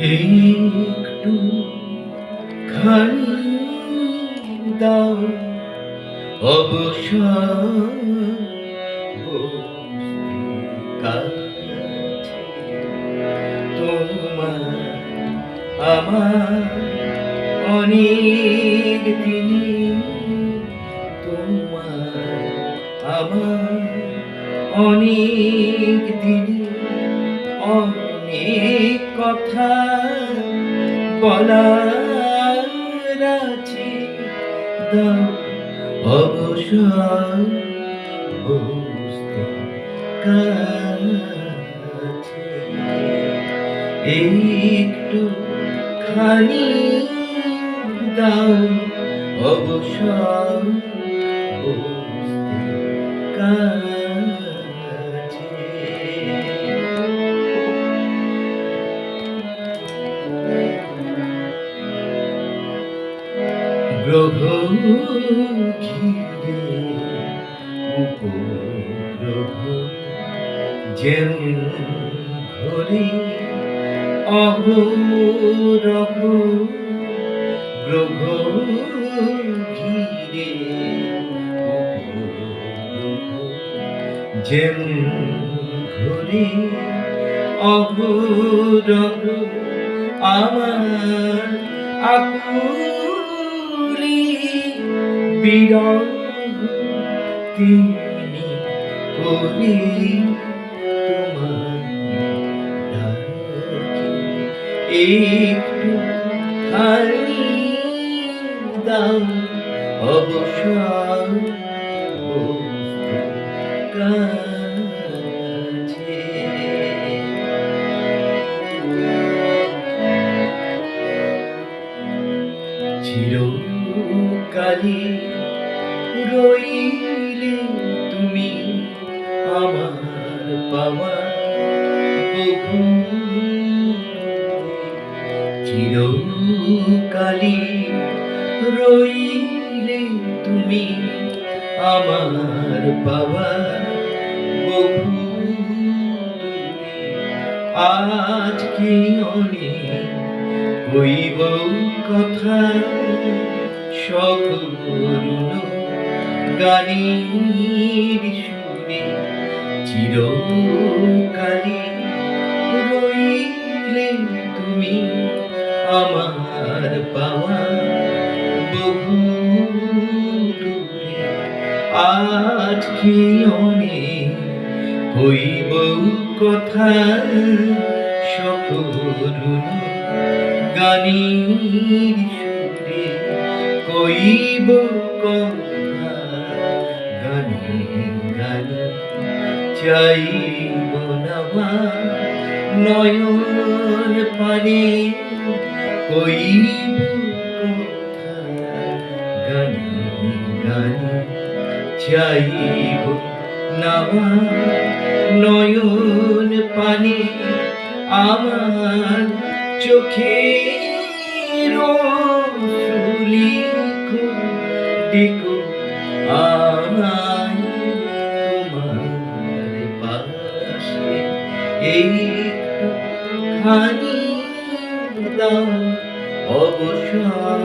একটু খানি দাও অবসর তোমার আমার অনেক দিনে তোমার আমার অনেক কথা বলার আছে অবসর বুঝতে কাছে একটু খানি দাও অবসর বুঝতে কাছে গ্রহ যেমন ঘরে অহরহ গ্রহ ঘিরে যেমন আমার আকুলি বিরহ তিনি করি তোমার একটু খালি দাও অবসর চিরকালে রইলে তুমি আমার পাওয়া চিরকালে রইলে তুমি আমার পাওয়া বহু। আজকে অনেক হইব কথা সকরুণ গানের সুরে চিরকালে রইলে তুমি আমার পাওয়া বহু আজকে অনেক হইব কথা সকরুণ গানের সুরে, কইব কথা চাইব না নয়ন পানে কইব গানে গানে চাইব না, নয়ন পানে আমার চোখের লিখো দেখো একটু খানি দাও অবসর।